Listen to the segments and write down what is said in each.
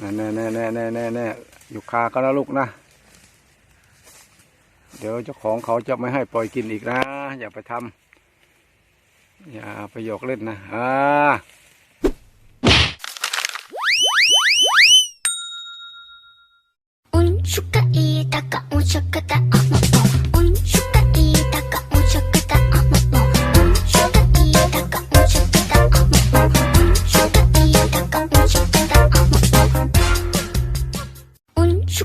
น่แน่แน่แน่แน่แน่แน่อยู่คาก็นะลูกนะ เดี๋ยวเจ้าของเขาจะไม่ให้ปล่อยกินอีกนะ อย่าไปทำอย่าไปหยอกเล่นนะอ่าุกะอีตะกะอุชกะตะ ว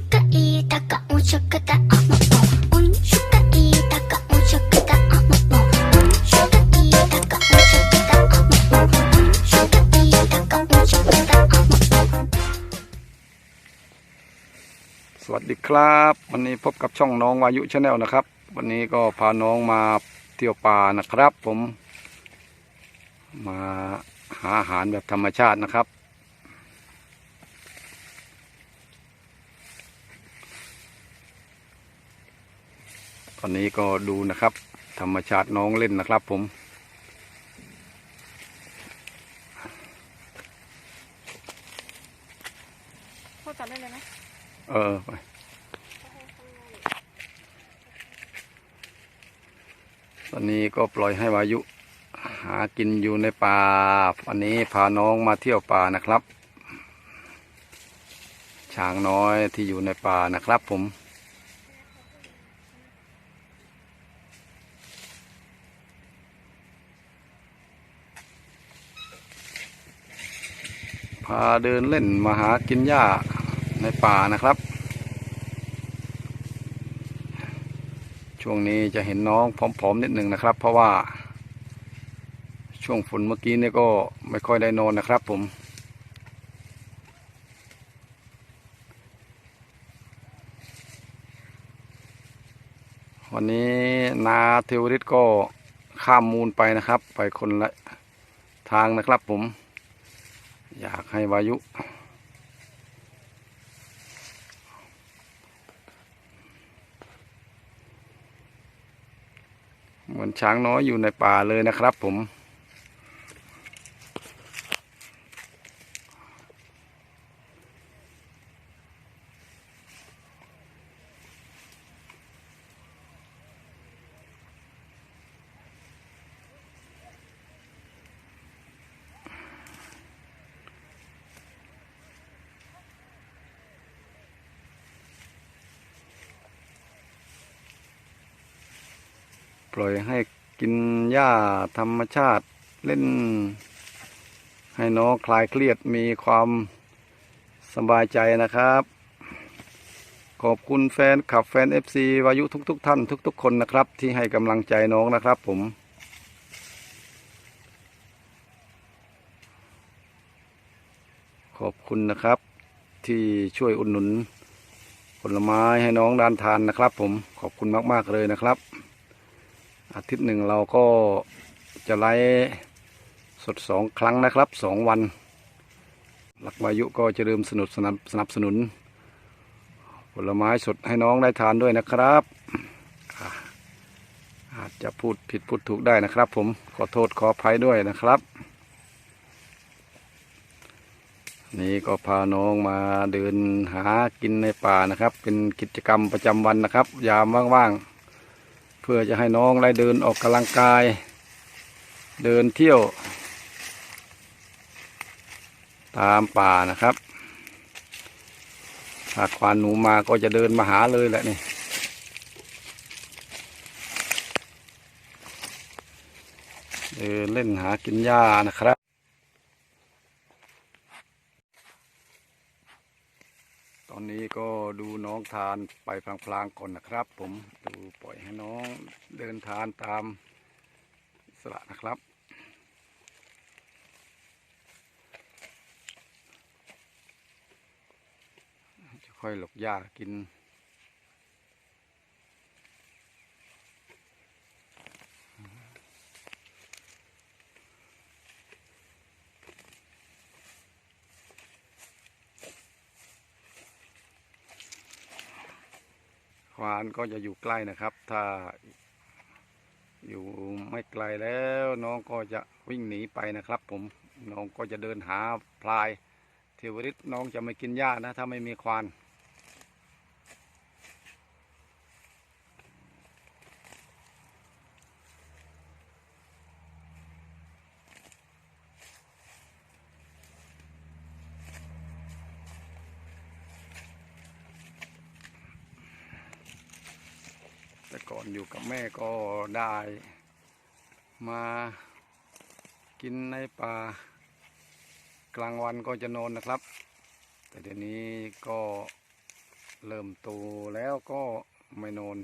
ัสดีครับวันนี้พบกับช่องน้องวายุชาแนลนะครับ วันนี้ก็พาน้องมาเที่ยวป่านะครับ ผม มาหาอาหารแบบธรรมชาตินะครับ ตอนนี้ก็ดูนะครับ ธรรมชาติน้องเล่นนะครับผม พ่อจับได้เลยไหมเออไปตอนนี้ก็ปล่อยให้วายุ หากินอยู่ในป่าวันนี้พาน้องมาเที่ยวป่านะครับ ช้างน้อยที่อยู่ในป่านะครับผม พาเดินเล่นมาหากินหญ้าในป่านะครับ ช่วงนี้จะเห็นน้องผอมๆนิดหนึ่งนะครับ เพราะว่า ช่วงฝนเมื่อกี้นี่ก็ไม่ค่อยได้นอนนะครับผมวันนี้นาเทวริตก็ข้ามมูลไปนะครับ ไปคนละทางนะครับผม อยากให้วายุ เหมือนช้างน้อยอยู่ในป่าเลยนะครับผม ล่อยให้กินหญ้าธรรมชาติเล่น ให้น้องคลายเครียดมีความสบายใจนะครับ ขอบคุณแฟนขับแฟน FC วายุทุกๆทท่านทุก ๆ คนนะครับ ที่ให้กำลังใจน้องนะครับผมขอบคุณนะครับ ที่ช่วยอุดหนุนผลไม้ให้น้องดานทานนะครับ ผมขอบคุณมาก ๆ เลยนะครับ อาทิตย์หนึ่งเราก็จะไลฟ์สดสองครั้งนะครับสองวัน หลักวายุก็จะเริ่มสนุนสนับสนับสนุน ผลไม้สดให้น้องได้ทานด้วยนะครับ อาจจะพูดผิดพูดถูกได้นะครับ ผมขอโทษขออภัยด้วยนะครับ นี่ก็พาน้องมาเดินหากินในป่านะครับ เป็นกิจกรรมประจำวันนะครับ ยามว่างๆ พื่อจะให้น้องได้เดินออกกำลังกาย เดินเที่ยว ตามป่านะครับถ้าควานหนูมาก็จะเดินมาหาเลยแหละนี่เดินเล่นหากินหญ้านะครับ อนนี้ก็ดูน้องทานไปพลางๆก่อนนะครับ ผมดูปล่อยให้น้องเดินทานตามสระนะครับจะค่อยหลกหญ้ากิน ควานก็จะอยู่ใกล้นะครับ ถ้าอยู่ไม่ไกลแล้วน้องก็จะวิ่งหนีไปนะครับ ผมน้องก็จะเดินหาพลายเทวริตน้องจะไม่กินหญ้านะ ถ้าไม่มีควาน แต่ก่อนอยู่กับแม่ก็ได้ มากินในป่ากลางวันก็จะนอนนะครับ แต่เดี๋ยวนี้ก็เริ่มโตแล้วก็ไม่นอน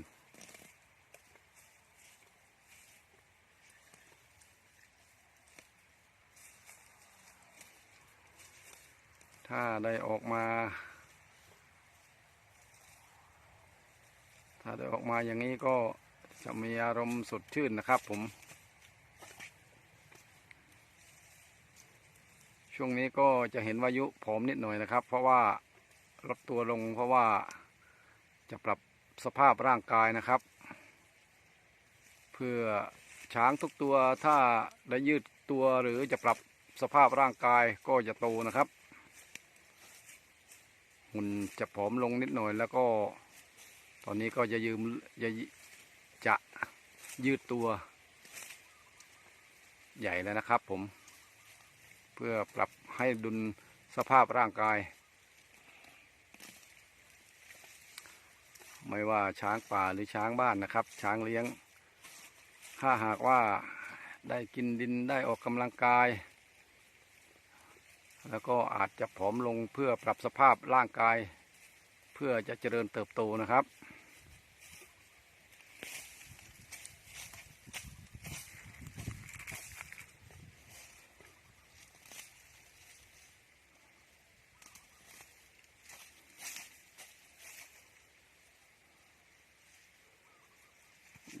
ถ้าได้ออกมา ถ้าได้ออกมาอย่างนี้ก็จะมีอารมณ์สดชื่นนะครับผม ช่วงนี้ก็จะเห็นวายุผอมนิดหน่อยนะครับ เพราะว่าลดตัวลงเพราะว่าจะปรับสภาพร่างกายนะครับ เพื่อช้างทุกตัวถ้าได้ยืดตัวหรือจะปรับสภาพร่างกายก็จะโตนะครับ หุ่นจะผอมลงนิดหน่อยแล้วก็ ตอนนี้ก็จะยืมจะจะยืดตัว ใหญ่แล้วนะครับผม เพื่อปรับให้ดุลสภาพร่างกาย ไม่ว่าช้างป่าหรือช้างบ้านนะครับ ช้างเลี้ยง ถ้าหากว่าได้กินดินได้ออกกำลังกาย แล้วก็อาจจะผอมลงเพื่อปรับสภาพร่างกาย เพื่อจะเจริญเติบโตนะครับ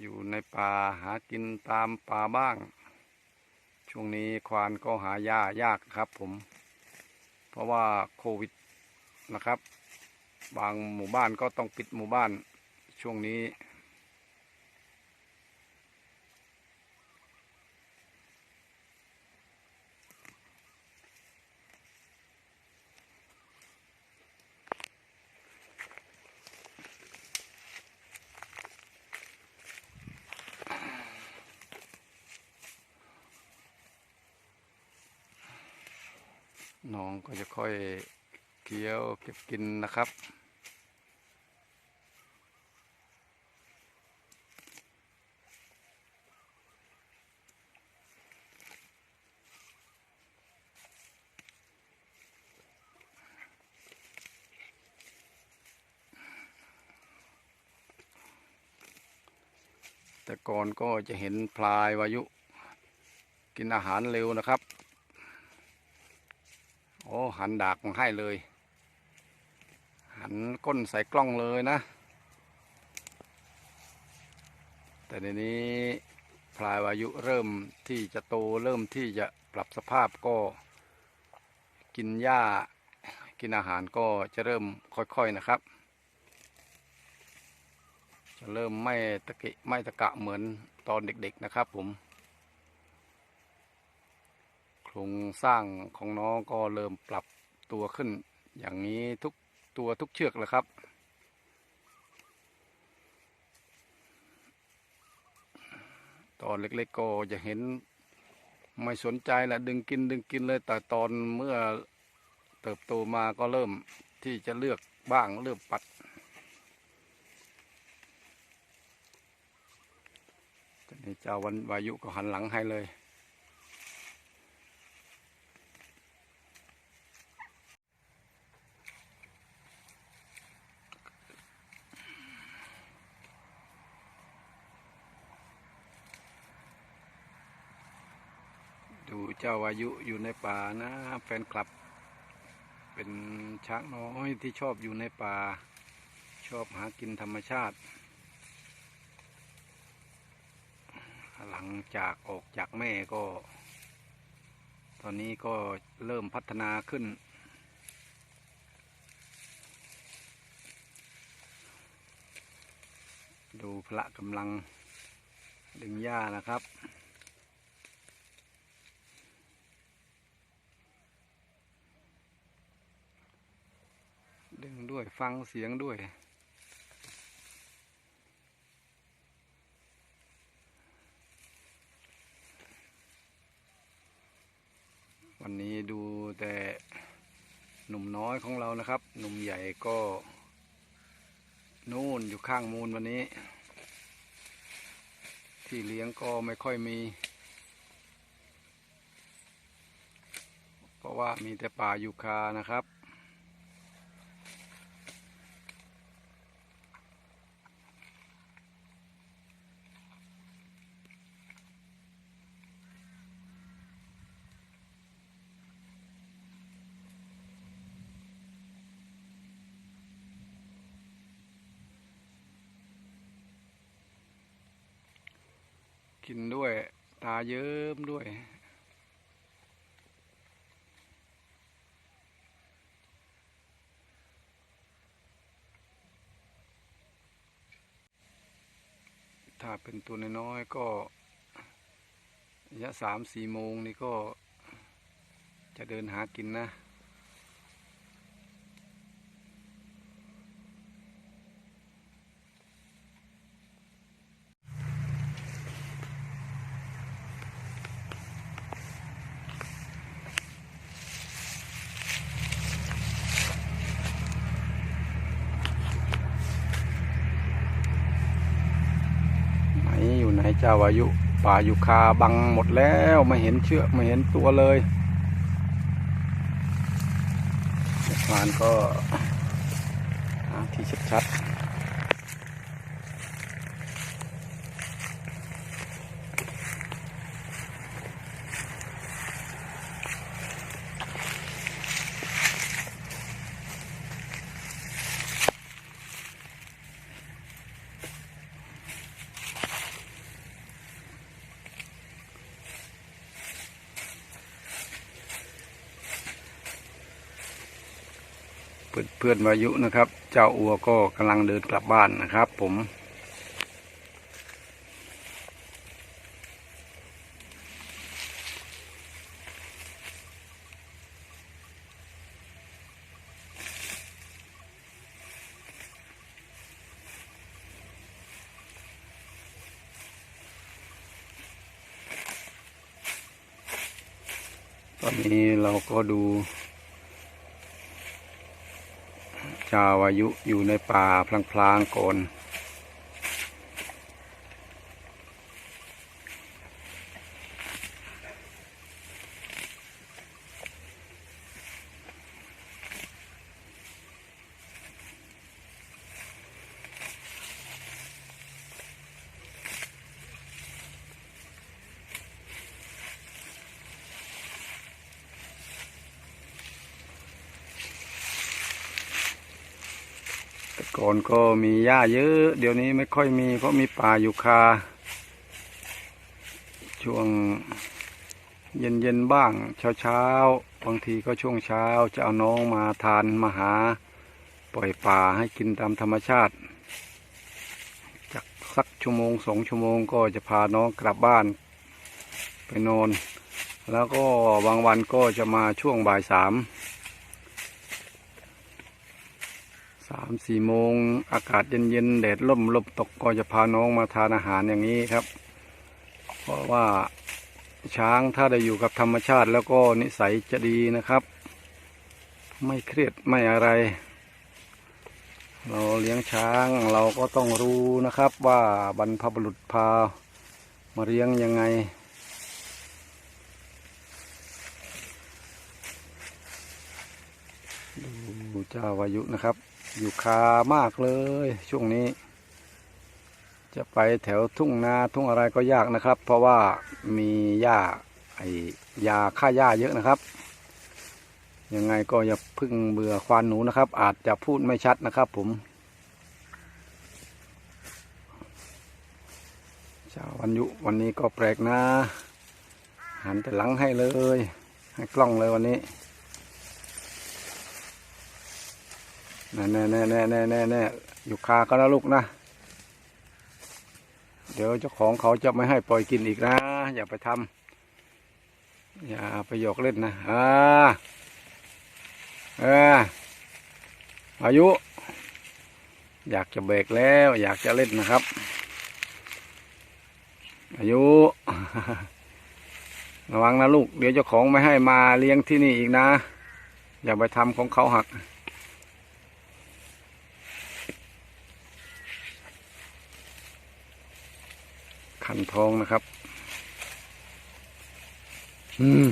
อยู่ในป่าหา กินตามป่าบ้าง ช่วงนี้ควานก็หายายากครับผม เพราะว่าโควิดนะครับ บางหมู่บ้านก็ต้องปิดหมู่บ้านช่วงนี้องก็จะค่อย เคี้ยวเก็บกินนะครับแต่ก่อนก็จะเห็นพลายวายุ กินอาหารเร็วนะครับ โอ้หันดากมาให้เลย หันก้นใส่กล้องเลยนะ แต่ในนี้พลายวายุเริ่มที่จะโตเริ่มที่จะปรับสภาพก็ กินหญ้ากินอาหารก็จะเริ่มค่อยๆนะครับ จะเริ่มไม่ตะกิไม่ตะกะเหมือนตอนเด็กๆนะครับผม ครงสร้างของน้องก็เริ่มปรับตัวขึ้น อย่างนี้ทุกตัวทุกเชือกเลยครับ ตอนเล็กๆก็จะเห็นไม่สนใจแหละดึงกินดึงกินเลยแต่ตอนเมื่อเติบโตมาก็เริ่มที่จะเลือกบ้างเริ่มปัดนนี้เจ้าวันวายุก็หันหลังให้เลย ดู เจ้าวายุอยู่ในป่านะแฟนคลับ เป็นช้างน้อยที่ชอบอยู่ในป่า ชอบหากินธรรมชาติ หลังจากออกจากแม่ก็ ตอนนี้ก็เริ่มพัฒนาขึ้น ดูพละกำลังดึงหญ้านะครับ ด้วย ฟังเสียงด้วย วันนี้ดูแต่หนุ่มน้อยของเรานะครับ หนุ่มใหญ่ก็นู่นอยู่ข้างมูลวันนี้ ที่เลี้ยงก็ไม่ค่อยมี เพราะว่ามีแต่ป่ายูคานะครับ กินด้วย ตาเยิ้มด้วย ถ้าเป็นตัวน้อยๆก็ระยะสามสี่โมงนี่ก็จะเดินหากินนะ ไหนอยู่ไหนเจ้าวายุป่าอยู่คาบังหมดแล้วไม่เห็นเชือกไม่เห็นตัวเลยเด็กมานก็ที่ชัดๆ เพื่อนเพื่อนวายุนะครับ เจ้าอัวก็กำลังเดินกลับบ้านนะครับ ผมตอนนี้เราก็ดู ชาวอายุอยู่ในป่าพลางๆก่อน ก่อนก็มีหญ้าเยอะ เดี๋ยวนี้ไม่ค่อยมี เพราะมีป่าอยู่คา ช่วงเย็นเย็นๆบ้าง เช้าเช้าๆบางทีก็ช่วงเช้าจะเอาน้องมาทานมาหา ปล่อยป่าให้กินตามธรรมชาติจากสักชั่วโมงสองชั่วโมงก็จะพาน้องกลับบ้าน ไปนอน แล้วก็บางวันก็จะมาช่วงบ่ายสาม สามสี่โมงอากาศเย็นๆแดดล่มลมตกก็จะพาน้องมาทานอาหารอย่างนี้ครับ เพราะว่าช้างถ้าได้อยู่กับธรรมชาติแล้วก็นิสัยจะดีนะครับ ไม่เครียดไม่อะไร เราเลี้ยงช้างเราก็ต้องรู้นะครับว่าบรรพบุรุษพามาเลี้ยงยังไงดูเจ้าวายุนะครับ อยู่คามากเลย ช่วงนี้ จะไปแถวทุ่งนาทุ่งอะไรก็ยากนะครับ เพราะว่ามีหญ้าไอยาฆ่าหญ้าเยอะนะครับ ยังไงก็อย่าพึ่งเบื่อควานหนูนะครับ อาจจะพูดไม่ชัดนะครับ ผมเจ้าวันยุวันนี้ก็แปลกนะ หันแต่หลังให้เลย ให้กล้องเลยวันนี้ แน่แน่แน่แน่แน่แน่แน่อยู่คาก็นะลูกนะ เดี๋ยวเจ้าของเขาจะไม่ให้ปล่อยกินอีกนะ อย่าไปทำอย่าไปหยอกเล่นนะอ่าเอออายุ อยากจะเบรกแล้ว อยากจะเล่นนะครับ อายุ ระวังนะลูก เดี๋ยวเจ้าของไม่ให้มาเลี้ยงที่นี่อีกนะ อย่าไปทำของเขาหัก ทองนะครับ อืม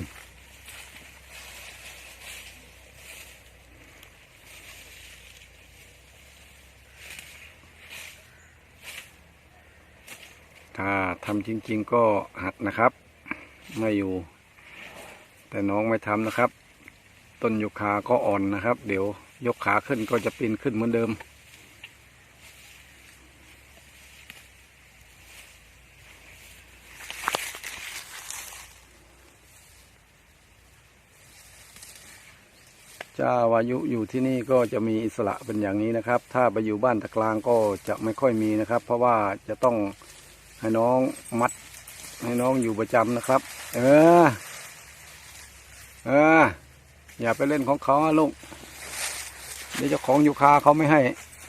ถ้าทำจริง ๆ ก็หักนะครับ ไม่อยู่ แต่น้องไม่ทำนะครับ ต้นยกขาก็อ่อนนะครับ เดี๋ยวยกขาขึ้นก็จะปีนขึ้นเหมือนเดิม เจ้าวายุอยู่ที่นี่ก็จะมีอิสระเป็นอย่างนี้นะครับ ถ้าไปอยู่บ้านตะกลางก็จะไม่ค่อยมีนะครับ เพราะว่าจะต้องให้น้องมัด ให้น้องอยู่ประจำนะครับ เออ เออ อย่าไปเล่นของเขาลูกเดี๋ยวเจ้าของยูคาเขาไม่ให้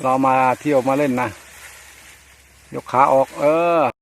เรามาเที่ยวมาเล่นนะยกขาออก เออ